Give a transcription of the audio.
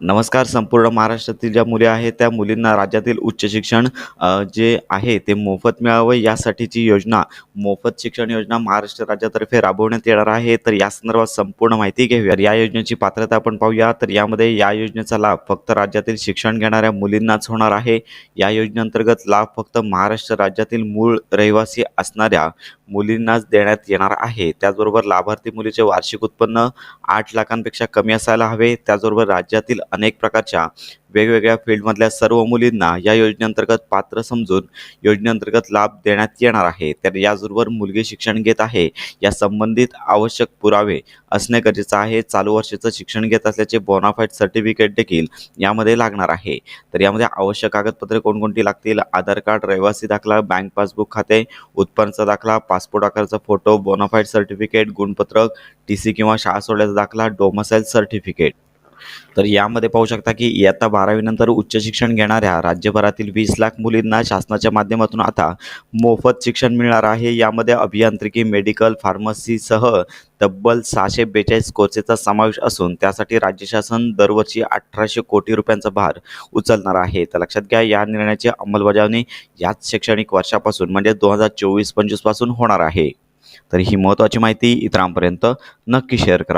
नमस्कार संपूर्ण महाराष्ट्रातील ज्या मुली आहेत त्या मुलींना राज्यातील उच्च शिक्षण जे आहे ते मोफत मिळावं यासाठीची योजना मोफत शिक्षण योजना महाराष्ट्र राज्यातर्फे राबवण्यात येणार आहे. तर या संदर्भात संपूर्ण माहिती घेऊया. या योजनेची पात्रता आपण पाहूया. तर यामध्ये या योजनेचा लाभ फक्त राज्यातील शिक्षण घेणाऱ्या मुलींनाच होणार आहे. या योजनेअंतर्गत लाभ फक्त महाराष्ट्र राज्यातील मूळ रहिवासी असणाऱ्या मुलींनाच देण्यात येणार आहे. त्याचबरोबर लाभार्थी मुलीचे वार्षिक उत्पन्न आठ लाखांपेक्षा कमी असायला हवे. त्याचबरोबर राज्यातील अनेक प्रकारच्या वेगवेगळ्या फील्डमधल्या सर्व मुलींना या योजनेअंतर्गत पात्र समजून योजनेअंतर्गत लाभ देण्यात येणार आहे. तर याचबरोबर मुलगी शिक्षण घेत आहे या संबंधित आवश्यक पुरावे असणे गरजेचं आहे. चालू वर्षाचं शिक्षण घेत असल्याचे बोनाफाईड सर्टिफिकेट देखील यामध्ये लागणार आहे. तर यामध्ये आवश्यक कागदपत्रे कोणकोणती लागतील? आधार कार्ड रहिवासी दाखला बँक पासबुक खाते उत्पन्नाचा दाखला पासपोर्ट आकाराचा फोटो बोनाफाईड सर्टिफिकेट गुणपत्रक टी सी किंवा शाळा सोडल्याचा दाखला डोमसाईल सर्टिफिकेट तर यामध्ये पाहू शकता की इयत्ता बारावीनंतर उच्च शिक्षण घेणाऱ्या राज्यभरातील वीस लाख मुलींना शासनाच्या माध्यमातून आता मोफत शिक्षण मिळणार आहे. यामध्ये अभियांत्रिकी मेडिकल फार्मसीसह तब्बल सहाशे बेचाळीस कोर्सेसचा समावेश असून त्यासाठी राज्य शासन दरवर्षी अठराशे कोटी रुपयांचा भार उचलणार आहे. तर लक्षात घ्या या निर्णयाची अंमलबजावणी याच शैक्षणिक वर्षापासून म्हणजे दोन हजार चोवीस पंचवीसपासून होणार आहे. तर ही महत्त्वाची माहिती इतरांपर्यंत नक्की शेअर करा.